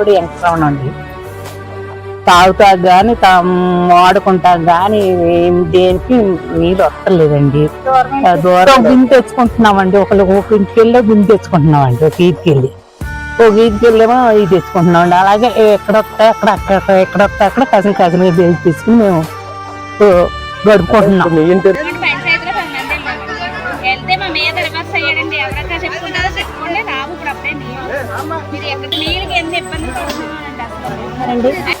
కూడా వెంకటరమణ అండి తాగుతా గాని తా వాడుకుంటా గాని ఏం దేనికి నీళ్ళు వస్తలేదండి దూరం బిందె తెచ్చుకుంటున్నామండి. ఒకళ్ళు ఒక ఇంటికి వెళ్ళి బిందె తెచ్చుకుంటున్నామండి. ఒక ఈదికి వెళ్ళి ఒక ఈదికి వెళ్ళేమో ఇది తెచ్చుకుంటున్నామండి. అలాగే ఎక్కడొస్తా ఎక్కడ అక్కడ ఎక్కడొస్తా అక్కడ కసిన కసిన తీసుకుని మేము గడుపుకుంటున్నాం.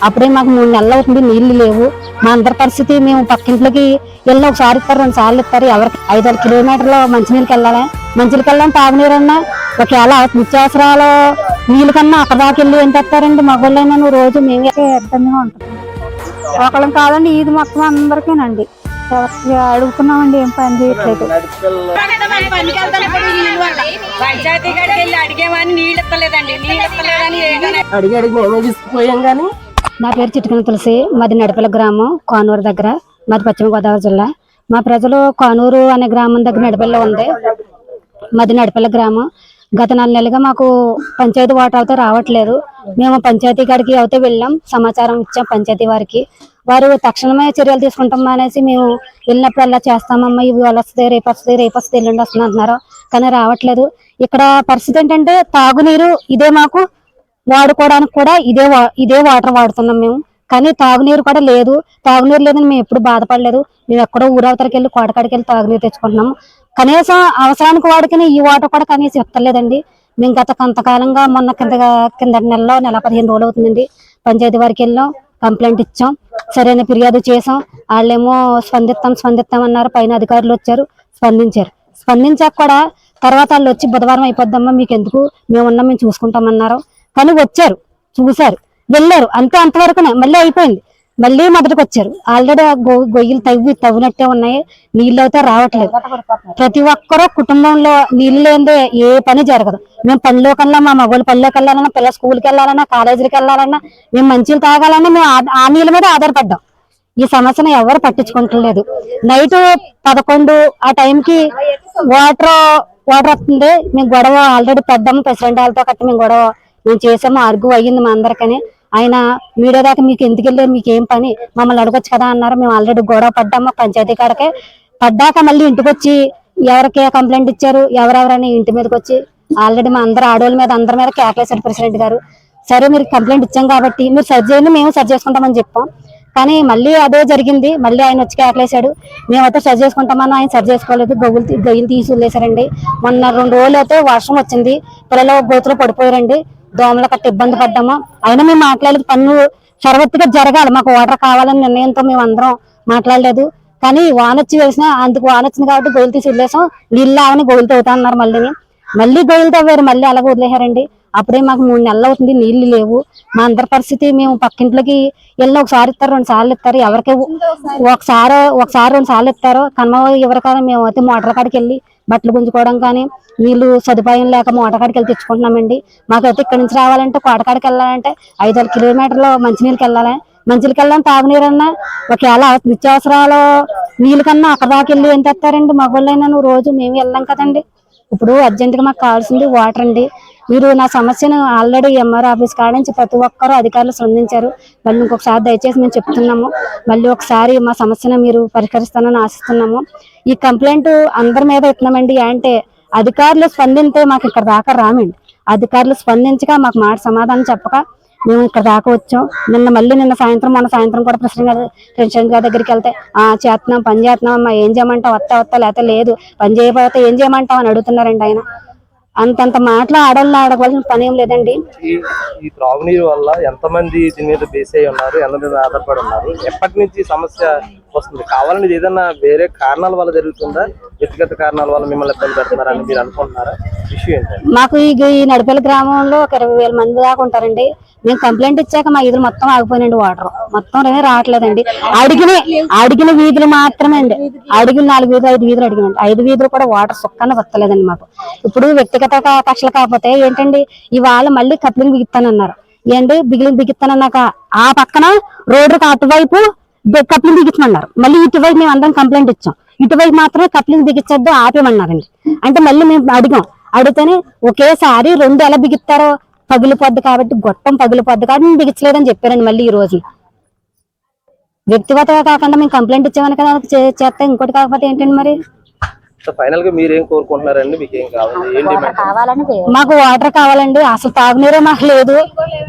అప్పుడే మాకు మూడు నెలలు అవుతుంది నీళ్ళు లేవు. మా అందరి పరిస్థితి మేము పక్కింట్లోకి వెళ్ళి ఒకసారి ఇస్తారు రెండు సార్లు ఇస్తారు. ఎవరికి ఐదు ఆరు కిలోమీటర్లు మంచినీళ్ళకి వెళ్ళాలి? మంచినీళ్ళకి వెళ్ళాలి తాగునీరు అన్నా ఒకవేళ నిత్యావసరాలు నీళ్ళ కన్నా అక్కడ దాకా వెళ్ళి ఏం తెస్తారండి? మగవాళ్ళైనా నువ్వు రోజు మేమే ఇబ్బందిగా ఉంటుంది. ఒకళ్ళం కాదండి ఇది మొత్తం అందరికీనండి. అడుగుతున్నామండి ఏం పని చేయట్లేదు. పంచాయతీ కాడికి వెళ్ళి అడిగేమని నీళ్ళు ఇస్తలేదండి నీళ్ళు ఇస్తలేదని ఏదైనా అడిగి అడిగి మేమే తీసుకుపోయాం కానీ నా పేరు చిట్టుకన తులసి మాది నడపల గ్రామం కానూరు దగ్గర మాది పశ్చిమ గోదావరి జిల్లా. మా ప్రజలు కానూరు అనే గ్రామం దగ్గర నడపల్లో ఉంది. మాది నడపల గ్రామం. గత నాలుగు నెలలుగా మాకు పంచాయతీ వాటర్ అయితే రావట్లేదు. మేము పంచాయతీ కాడికి అయితే వెళ్ళాం సమాచారం ఇచ్చాం పంచాయతీ వారికి. వారు తక్షణమే చర్యలు తీసుకుంటాం అనేసి మేము వెళ్ళినప్పుడు అలా చేస్తామమ్మా ఇవి వాళ్ళు వస్తుంది రేపు వస్తుంది రేపు వస్తుంది ఎల్లుండి వస్తుంది అంటున్నారు. కానీ రావట్లేదు. ఇక్కడ పరిస్థితి ఏంటంటే తాగునీరు ఇదే మాకు వాడుకోవడానికి కూడా ఇదే వా- ఇదే వాటర్ వాడుతున్నాం మేము. కానీ తాగునీరు కూడా లేదు. తాగునీరు లేదని మేము ఎప్పుడు బాధపడలేదు. మేము ఎక్కడో ఊరవతలకి వెళ్ళి కోటకాడికి వెళ్ళి తాగునీరు తెచ్చుకుంటున్నాము. కనీసం అవసరానికి వాడుకుని ఈ వాటర్ కూడా కనీసం ఎత్తలేదండి. మేము గత కొంతకాలంగా మొన్న కింద కింద నెలలో నెల పదిహేను రోజులు అవుతుందండి. పంచాయతీ వారికి వెళ్ళాం కంప్లైంట్ ఇచ్చాం. సరైన ఫిర్యాదు చేసాం వాళ్ళేమో స్పందిస్తాం స్పందిస్తాం అన్నారు. పైన అధికారులు వచ్చారు స్పందించారు. స్పందించాక కూడా తర్వాత వాళ్ళు వచ్చి బుధవారం అయిపోద్దమ్మా మీకు ఎందుకు మేము ఉన్నాం మేము చూసుకుంటామన్నారు కానీ వచ్చారు చూశారు. వెళ్ళారు. అంతే అంతవరకునే. మళ్ళీ అయిపోయింది. మళ్ళీ మొదటికి వచ్చారు ఆల్రెడీ ఆ గొయ్యలు తవ్వి తవ్వినట్టే ఉన్నాయి. నీళ్ళు అయితే రావట్లేదు. ప్రతి ఒక్కరూ కుటుంబంలో నీళ్ళు లేదే ఏ పని జరగదు. మేము పనిలో కల్లా మా మగవాళ్ళు పనిలోకి వెళ్ళాలన్నా పిల్లల స్కూల్కి వెళ్ళాలన్నా కాలేజీకి వెళ్ళాలన్నా మేము మంచిలు తాగాలన్నా మేము ఆ- ఆ నీళ్ళ మీద ఆధారపడ్డాం. ఈ సమస్యను ఎవరు పట్టించుకుంటలేదు నైట్ పదకొండు ఆ టైంకి వాటర్ వాటర్ వస్తుంది. మేము గొడవ ఆల్రెడీ పెద్దాము ప్రెసిడెంట్ వాళ్ళతో కట్టి మేము గొడవ మేము చేసాము అరుగు అయ్యింది మా అందరికని. ఆయన మీడియా దాకా మీకు ఎందుకు వెళ్ళారు? మీకు ఏం పని? మమ్మల్ని అడగొచ్చు కదా అన్నారు. మేము ఆల్రెడీ గొడవ పడ్డాము పంచాయతీ కాడకే. పడ్డాక మళ్ళీ ఇంటికి వచ్చి ఎవరికే కంప్లైంట్ ఇచ్చారు? ఎవరెవరని ఇంటి మీదకి వచ్చి ఆల్రెడీ మా అందరు ఆడవాళ్ళ మీద అందరి మీద కేకలేశారు ప్రెసిడెంట్ గారు. సరే మీరు కంప్లైంట్ ఇచ్చాం కాబట్టి మీరు సరి చేయండి మేము సరి చేసుకుంటామని చెప్పాం. కానీ మళ్ళీ అదే జరిగింది. మళ్ళీ ఆయన వచ్చి కేకలేశాడు మేమైతే సరి చేసుకుంటామని ఆయన సరి చేసుకోలేదు. గొయ్యలు తీ- గొయ్యలు తీసి వదిలేశారండి. మొన్న రెండు రోజులు అయితే వర్షం వచ్చింది. పిల్లలు గోతులు పడిపోయారండి. దోమల కట్ట ఇబ్బంది పడ్డాము. అయినా మేము మాట్లాడలేదు. పన్ను సర్వత్తుగా జరగాలి. మాకు వాటర్ కావాలని నిర్ణయంతో మేము అందరం మాట్లాడలేదు. కానీ వాన వచ్చి వేసిన అందుకు వాన వచ్చింది కాబట్టి గొయ్యలు తీసి వదిలేసాం. నీళ్ళు ఆవని గొయ్యలు తవ్వుతా అన్నారు మళ్ళీ మళ్ళీ గొయ్యలు తవ్వారు. మళ్ళీ అలాగే వదిలేశారండి. అప్పుడే మాకు మూడు నెలలు అవుతుంది నీళ్ళు లేవు. మా అందరి పరిస్థితి మేము పక్కింట్లోకి వెళ్ళి ఒకసారి ఇస్తారు రెండు సార్లు ఇస్తారు. ఎవరికి ఒకసారి ఒకసారి రెండు సార్లు ఇస్తారు. కన్మ ఎవరికైనా మేము అయితే మోటార్ కాడికి వెళ్ళి బట్టలు గుంజుకోవడం కానీ నీళ్ళు సదుపాయం లేక మోటార్ కాడికి వెళ్ళి తెచ్చుకుంటున్నామండి. మాకైతే ఇక్కడి నుంచి రావాలంటే కోటకాడికి వెళ్ళాలంటే ఐదు ఆరు కిలోమీటర్లు మంచినీళ్ళకి వెళ్ళాలి. మంచినీళ్ళకి వెళ్ళాలి తాగునీరు అన్నా ఒకవేళ నిత్యావసరాలు నీళ్ళ కన్నా అక్కడ దాకా వెళ్ళి ఏం తెస్తారండి? మగవాళ్ళైనా నువ్వు రోజు మేము వెళ్ళాం కదండి. ఇప్పుడు అర్జెంటుగా మాకు కావాల్సింది వాటర్ అండి. మీరు నా సమస్యను ఆల్రెడీ ఎంఆర్ ఆఫీస్ కాడ నుంచి ప్రతి ఒక్కరూ అధికారులు స్పందించారు. మళ్ళీ ఇంకొకసారి దయచేసి మేము చెప్తున్నాము. మళ్ళీ ఒకసారి మా సమస్యను మీరు పరిష్కరిస్తానని ఆశిస్తున్నాము. ఈ కంప్లైంట్ అందరి మీద ఇస్తున్నామండి అంటే అధికారులు స్పందింతే మాకు ఇక్కడ దాకా రామండి. అధికారులు స్పందించగా మాకు మాట సమాధానం చెప్పక మేము ఇక్కడ దాకా వచ్చాం. నిన్న మళ్ళీ నిన్న సాయంత్రం మొన్న సాయంత్రం కూడా ప్రెసిడెంట్ గారు ప్రెసిడెంట్ గారి దగ్గరికి వెళ్తే ఆ చేస్తున్నాం పని చేస్తున్నాం అమ్మా ఏం చేయమంటావు? వస్తా వస్తా లేకపోతే లేదు. పని చేయకపోతే ఏం చేయమంటావు? అని అడుగుతున్నారండి ఆయన. అంతంత మాటలు ఆడవాళ్ళు ఆడవలసిన పని ఏం లేదండి. ఈ ఈ త్రాగునీరు వల్ల ఎంతమంది దీని మీద బేస్ అయి ఉన్నారు ఎంత మీద ఆధారపడి ఉన్నారు? ఎప్పటి నుంచి సమస్య వస్తుంది. కావాలని ఏదైనా వేరే కారణాల వల్ల జరుగుతుందా? వ్యక్తిగత కారణాల వల్ల మిమ్మల్ని ఇబ్బంది పెడుతున్నారని మీరు అనుకుంటున్నారా? ఇష్యూ ఏంటంటే మాకు ఈ ఈ నడిపల్లి గ్రామంలో ఒక ఇరవై వేల మంది దాకా ఉంటారండి. మేము కంప్లైంట్ ఇచ్చాక మా వీధులు మొత్తం ఆగిపోయినండి వాటర్. మొత్తం రే రావట్లేదండి. అడిగిన అడిగిన వీధులు మాత్రమే అండి. అడిగిన నాలుగు వీధులు ఐదు వీధులు అడిగినండి ఐదు వీధులు కూడా వాటర్ సుక్కన వస్తలేదండి మాకు. ఇప్పుడు వ్యక్తిగత కక్షలు కాకపోతే ఏంటండి? ఇవాళ మళ్ళీ కప్లింగ్ బిగిస్తానన్నారు ఏంటి? బిగిలింగ్ బిగిస్తానన్నాక ఆ పక్కన రోడ్డుకి అటువైపు కప్లింగ్ దిగించమన్నారు మళ్ళీ ఇటువైపు మేము అందరం కంప్లైంట్ ఇచ్చాం. ఇటువైపు మాత్రమే కప్లింగ్ బిగించొద్దు ఆపేమన్నారండి అంటే మళ్ళీ మేము అడిగాం. అడిగితేనే ఒకేసారి రెండు ఎలా బిగిస్తారో పగిలిపోద్ది కాబట్టి గొట్టం పగిలిపోద్ది కాబట్టి మేము బిగించలేదని చెప్పారండి మళ్ళీ ఈ రోజు వ్యక్తిగత కాకుండా మేము కంప్లైంట్ ఇచ్చామని కదా చేస్తే ఇంకోటి కాకపోతే ఏంటండి మరి? సో ఫైనల్గా మీరు ఏం కోరుకుంటున్నారండి మీకు ఏం కావాలి ఏం డిమాండ్ మాకు వాటర్ కావాలండి. అసలు తాగునీరే మాకు లేదు.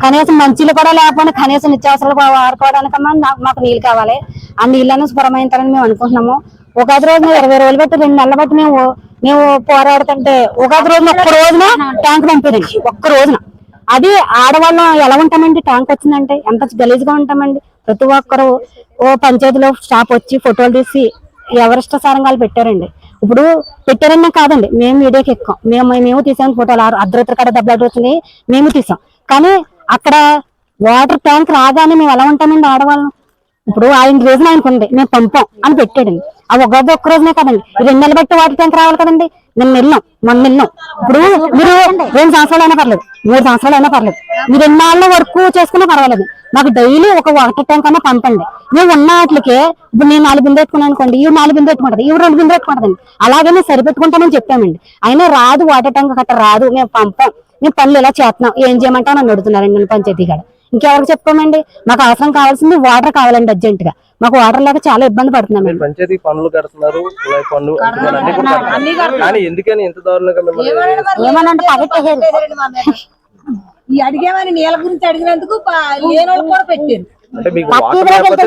కనీసం మంచిలు కూడా లేకపోయినా కనీసం నిత్యావసరాలు వాడుకోవడానికమ్మా నాకు- మాకు నీళ్ళు కావాలి. ఆ నీళ్ళను శుభ్రమైంతారని మేము అనుకుంటున్నాము. ఉగాది రోజున ఇరవై రోజులు బట్టి రెండు నెలలు బట్టి మేము మేము పోరాడుతుంటే ఉగాది రోజున ఒక్క రోజున ట్యాంక్ పంపేదండి. ఒక్క రోజున. అది ఆడవాళ్ళం ఎలా ఉంటామండి? ట్యాంక్ వచ్చిందంటే ఎంత గలీజ్గా ఉంటామండి? ప్రతి ఒక్కరు ఓ పంచాయతీలో స్టాప్ వచ్చి ఫోటోలు తీసి ఎవరిష్ట సారంగాలు పెట్టారండి. ఇప్పుడు పెట్టారన్నా కాదండి మేము మీడియాకి ఎక్కాం. మేము మేము తీసాం ఫోటోలు ఆ అర్ధరాత్రి కాడ దెబ్బలాట వచ్చింది మేము తీసాం. కానీ అక్కడ వాటర్ ట్యాంక్ రాగానే మేము ఎలా ఉంటామండి ఆడవాళ్ళం? ఇప్పుడు ఆయన రీజన్ ఆయనకు ఉంది మేము పంపాం అని పెట్టాడండి. ఆ ఒక ఒక్క రోజునే కదండి రెండు నెలలు బట్టి వాటర్ ట్యాంక్ రావాలి కదండి. నిన్న వెళ్ళాం మొన్న వెళ్ళాం ఇప్పుడు మీరు రెండు సంవత్సరాలు అయినా పర్లేదు మూడు సంవత్సరాలు అయినా పర్లేదు. మీరు ఎన్నాళ్ళ వర్క్ చేసుకున్నా పర్వాలేదు. మాకు డైలీ ఒక వాటర్ ట్యాంక్ అన్నా పంపండి. మేము ఉన్న వాటికి ఇప్పుడు నేను నాలుగు బిందు పెట్టుకున్నాను అనుకోండి ఇవి నాలుగు బిందు పెట్టుకుంటది ఇవి రెండు బిందె పెట్టుకుంటదండి. అలాగే మేము సరిపెట్టుకుంటామని చెప్పామండి. అయినా రాదు వాటర్ ట్యాంక్ గట్రా రాదు మేము పంపం. మేము పనులు ఇలా చేస్తున్నాం ఏం చేయమంటా నన్ను అడుగుతున్నారండి పంచాయతీ కాడ ఇంకెవరికి చెప్పుకోమండి మాకు అవసరం కావాల్సింది వాటర్ కావాలండి అర్జెంట్గా మాకు వాటర్ లేక చాలా ఇబ్బంది పడుతున్నామండి పంచాయతీ పనులు కడుతున్నారు పనులు. కానీ ఎందుకని దారుణంగా ఏమనంటే పగట్టేసారు అడిగేమని నీళ్ళ గురించి అడిగినందుకు లేనోళ్ళు కూడా పెట్టారు అంటే మీకు వాటర్ లేకపోతే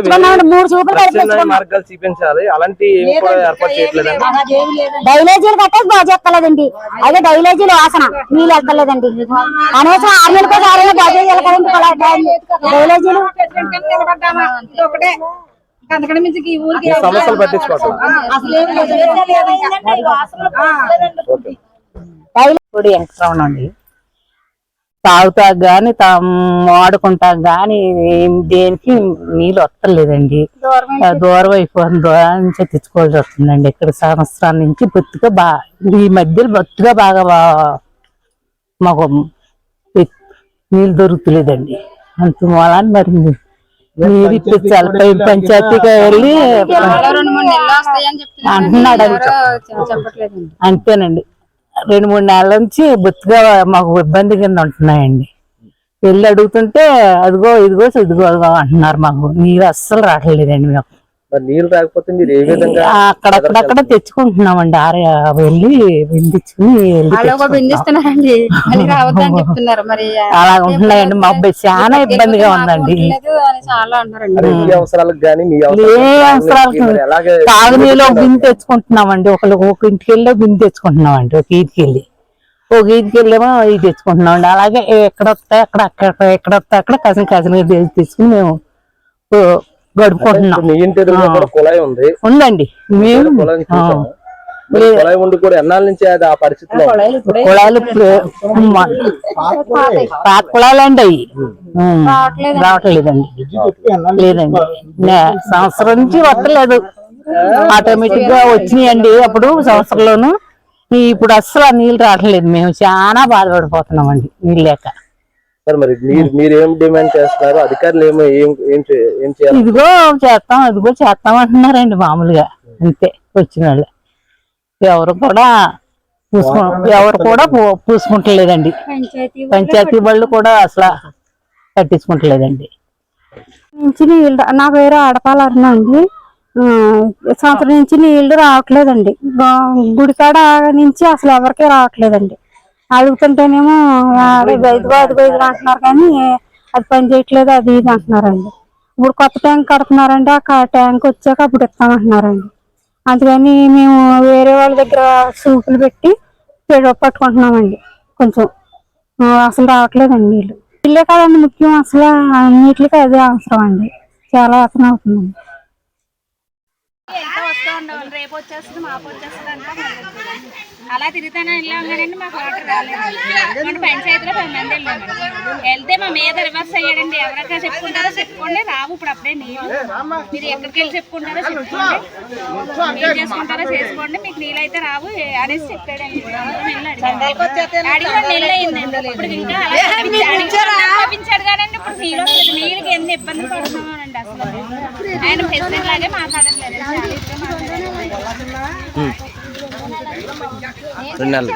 మార్గాలు చూపించాలి. అలాంటి ఏమి కూడా ఏర్పాటు చేయట్లేదండి అదేమి లేదండి డైలేజీలు కట్టేసి బాగా చెప్తలేదండి అదే డైలేజీలు వాసన నీళ్ళు వెళ్తలేదండి కనీసం ఆరు నెలలకు ఒకసారి బాగా చేయాలి డైలేజీలు ఒకటే. సమస్యలు పట్టించుకోవట్లేదు. అండి తాగుతా గాని తాము వాడుకుంటా గాని దేనికి నీళ్ళు వస్తలేదండి దూరం అయిపోయిన దూరం నుంచి తెచ్చుకోవాల్సి వస్తుందండి. ఇక్కడ సంవత్సరాల నుంచి బొత్తుగా బా ఈ మధ్యలో బొత్తుగా బాగా బా- మాకు నీళ్ళు దొరుకుతలేదండి. అంత మూలాన్ని మరి నీరు ఇప్పించాలి పై పంచాయతీగా వెళ్ళి అంటున్నాడు అంతేనండి. రెండు మూడు నెలల నుంచి బొత్తుగా మాకు ఇబ్బంది కింద ఉంటున్నాయండి. వెళ్ళి అడుగుతుంటే అదిగో ఇదిగో ఇదిగో అంటున్నారు మాకు. నీరు అస్సలు రావట్లేదండి మాకు నీళ్ళు రాకపోతే మీరు ఏ విధంగా అక్కడక్కడక్కడ తెచ్చుకుంటున్నామండి. ఆరే వెళ్ళి తెచ్చుకుంటున్నాం. మరి అలా ఉంటున్నాయండి మా అబ్బాయి చాలా ఇబ్బందిగా ఉందండి. లేదు అని చాలా అంటారండి మరి మీ అవసరాలకు మీ బిందె తెచ్చుకుంటున్నామండి. ఒకళ్ళు ఒక ఇంటికి వెళ్ళి బిందె తెచ్చుకుంటున్నామండి. ఒక ఈదికి వెళ్ళి. ఒక ఈదికి వెళ్ళేమో ఇది తెచ్చుకుంటున్నామండి. అలాగే ఎక్కడ వస్తాయి అక్కడ అక్కడ ఎక్కడ వస్తాయి అక్కడ కసిన కసిన తీసుకుని మేము గడుపుకుంటున్నాం. ఇప్పుడు మీ ఇంటి ఎదురుగా కూడా కుళాయి ఉంది. ఉందండి. మేము కుళాయి ఉండి కూడా ఎన్నాళ్ళ నుంచి అది ఆ పరిస్థితిలో? ఉంది? కుళాయిలు పాత కుళాయిలండి అవి. రావట్లేదండి. లేదండి. నే- సంవత్సరం నుంచి వస్తలేదు ఆటోమేటిక్గా వచ్చినాయండి అప్పుడు సంవత్సరంలోను. ఇప్పుడు అస్సలు ఆ నీళ్ళు రావట్లేదు. మేము చాలా బాధపడిపోతున్నామండి. నీళ్ళు లేక. మరి మరి మీరు మీరు ఏం డిమాండ్ చేస్తున్నారు? అధికారులు ఏమో ఏం ఏం ఏం చేయాలి? ఇదిగో చేస్తాం ఇదిగో చేస్తాం అంటున్నారండి మామూలుగా. అంతే వచ్చిన వాళ్ళు. ఎవరు కూడా పూసుకు ఎవరు కూడా పూసుకుంటలేదండి. పంచాయతీ వాళ్ళు కూడా అసలు పట్టించుకుంటలేదండి. నుంచి నీళ్ళు నా పేరు ఆడపాలన్న అండి. సంవత్సరం నుంచి నీళ్ళు రావట్లేదండి. గుడికాడ నుంచి అసలు ఎవరికి రావట్లేదండి. అడుగుతుంటేనేమో ఆ, ఇదిగో ఇదిగో అంటున్నారు కానీ అది పని చేయట్లేదు అది ఇది అంటున్నారండి. ఇప్పుడు కొత్త ట్యాంక్ కడుతున్నారండి ఆ ట్యాంక్ వచ్చాక అప్పుడు ఇస్తామంటున్నారండి అందుకని మేము వేరే వాళ్ళ దగ్గర సూపులు పెట్టి పట్టుకుంటున్నామండి కొంచెం. అసలు రావట్లేదండి నీళ్ళు. ఇల్లే కాదండి ముఖ్యం అసలు అన్నిటికీ అదే అవసరం అండి. చాలా అవసరం అవుతుందండి. రేపు వచ్చేస్తుంది మాపు వచ్చేస్తుంది అలా తిరుగుతానే వెళ్ళాం కానీ మాకు వాటర్ రాలేదు. మన పంచాయతీలో పది మంది వెళ్ళాము వెళ్తే మా మీద రివర్స్ అయ్యాడండి. ఎవరికా చెప్పుకుంటారో చెప్పుకోండి. రావు ఇప్పుడు అప్పుడే నీళ్ళు. మీరు ఎక్కడికి వెళ్ళి చెప్పుకుంటారో చెప్పుకోండి. ఏం చేసుకుంటారో చేసుకోండి. మీకు నీళ్ళు అయితే రావు. అనేసి చెప్పాడండి. అడిగాం. నీళ్ళు అయిందండి. ఇప్పుడు ఇంకా కానీ ఇప్పుడు నీళ్ళు వస్తుంది నీళ్ళకి ఎన్ని ఇబ్బందులు పడుతున్నామండి అసలు. ఆయన ప్రెసిడెంట్ లాగే మాట్లాడట్లేదు. రెండు నెలలు.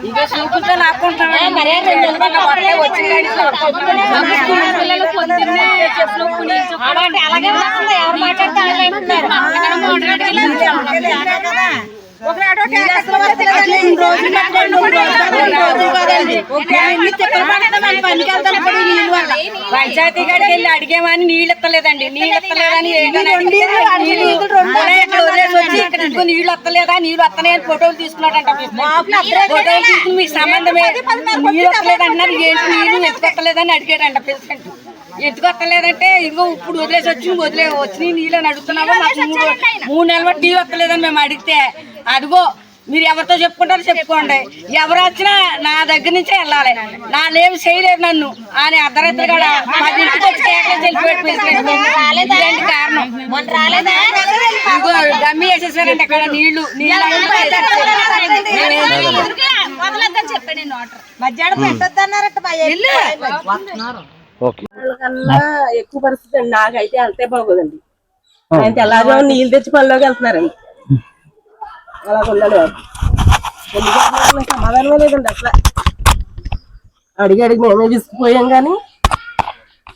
అలాగే వస్తుంది. పంచాయతీ కాడికి వెళ్ళి అడిగేమని నీళ్ళు ఎత్తలేదండి. నీళ్ళు ఎత్తలేదని వచ్చి ఇక్కడ ఇంకో నీళ్ళు ఎత్తలేదా? నీళ్ళు ఎత్తలే అని ఫోటోలు తీసుకున్నాడంట ఫోటోలు తీసుకుని మీకు సంబంధమే. నీళ్ళు ఎత్తలేదంటున్నారు ఏంటి నీళ్ళు ఎత్తుకొత్తలేదని అడిగాడంట ప్రెసిడెంట్. ఎత్తుకొత్తలేదంటే ఇంకో ఇప్పుడు వదిలేసి వచ్చి వదిలే వచ్చి నీళ్ళు అని అడుగుతున్నాము మూడు మూడు నెలల నీళ్ళు ఎత్తలేదని మేము అడిగితే అదిగో మీరు ఎవరితో చెప్పుకుంటారో చెప్పుకోండి. ఎవరు వచ్చినా నా దగ్గర నుంచే వెళ్ళాలి. నా లేవు చేయలేదు నన్ను. అని అర్ధరాత్రి కూడా ఇంటికి వచ్చి కేకలు. ఇదేంటి కారణం? డమ్మి వేసేసారండి అక్కడ నీళ్ళు. కన్నా ఎక్కువ పరిస్థితి అండి. నాకైతే అంతే బాగోదండి. ఆయన తెల్లారు నీళ్ళు తెచ్చి పనిలోకి వెళ్తున్నారండి. అలా నాకు సమాధానమే లేదండి అసలు అడిగి అడిగి మేమే విసిగిపోయాం కానీ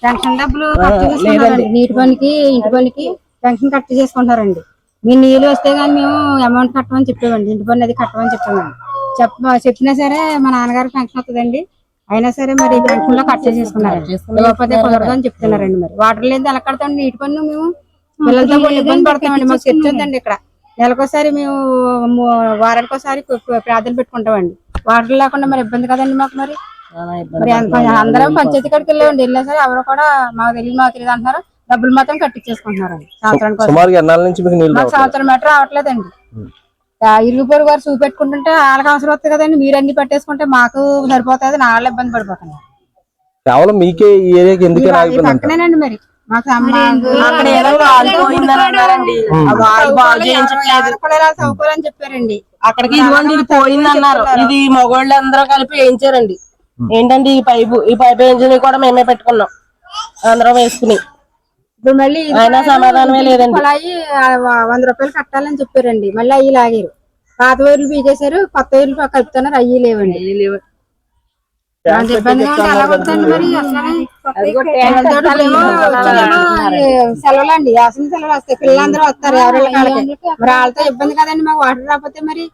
పెన్షన్ డబ్బులు చేసుకుంటారండి నీటి పనికి ఇంటి పనికి పెన్షన్ కట్ చేసుకుంటారండి మీ నీళ్ళు వస్తే గానీ మేము అమౌంట్ కట్టమని చెప్పామండి ఇంటి పని అది కట్టమని చెప్పామండి చెప్ప చెప్పినా సరే మా నాన్నగారు పెన్షన్ వస్తుందండి అయినా సరే మరి పెన్షన్లో కట్ చేసుకున్నారు లేకపోతే కుదరదు అని చెప్తున్నారండి మరి. వాటర్ లేదు ఎలా కడతామండి నీటి పన్ను మేము పిల్లలతో ఇబ్బంది పడతామండి. మాకు చర్చ ఉందండి ఇక్కడ. నెలకోసారి మేము మూ- వారానికోసారి కు- కు- ప్రార్థన పెట్టుకుంటామండి. వాటర్ లేకుండా మరి ఇబ్బంది కదండి మాకు మరి? అందరం పంచాయతీ కాడికి వెళ్ళామండి వెళ్ళినా సరే ఎవరు కూడా మాకు తెలియదు మాకు తెలియదు అంటున్నారు. డబ్బులు మాత్రం కట్టించేసుకుంటున్నారు సంవత్సరానికి ఒకసారి. సంవత్సరం మీటర్ రావట్లేదండి. పొరుగు వారు చూపెట్టుకుంటుంటే వాళ్ళకి అవసరం వస్తుంది కదండి. మీరు అన్ని పట్టేసుకుంటే మాకు సరిపోతుంది నా వాళ్ళు ఇబ్బంది పడిపోతున్నారు కేవలం మీకే ఈ ఏరియాకి ఎందుకే పక్కనేనండి మరి. అక్కడ ఏదో రాళ్ళు పోయిందని అన్నారండి. ఆ వాళ్ళు బాగు చేయించట్లేదు. సౌకర్యం అని చెప్పారండి. అక్కడికి ఇదిగోండి ఇది పోయింది అన్నారు ఇది మగవాళ్ళు అందరూ కలిపి వేయించారండి. ఏంటంటే ఈ పైపు ఈ పైపు వేయించినవి కూడా మేమే పెట్టుకున్నాం. అందరం వేసుకుని. ఇప్పుడు మళ్ళీ ఇది అయినా సమాధానమే లేదండి. వంద రూపాయలు కట్టాలని చెప్పారండి. మళ్ళీ అయ్యి లాగారు. పాత వైర్లు పీకేశారు కొత్త వైర్లు కలుపుతున్నారు అయ్యి లేవండి. మరి అసలు. సెలవులు వస్తాయి. పిల్లలందరూ వస్తారు. ఎవరి వాళ్ళతో ఇబ్బంది కదండి. మాకు వాటర్ రాకపోతే మరి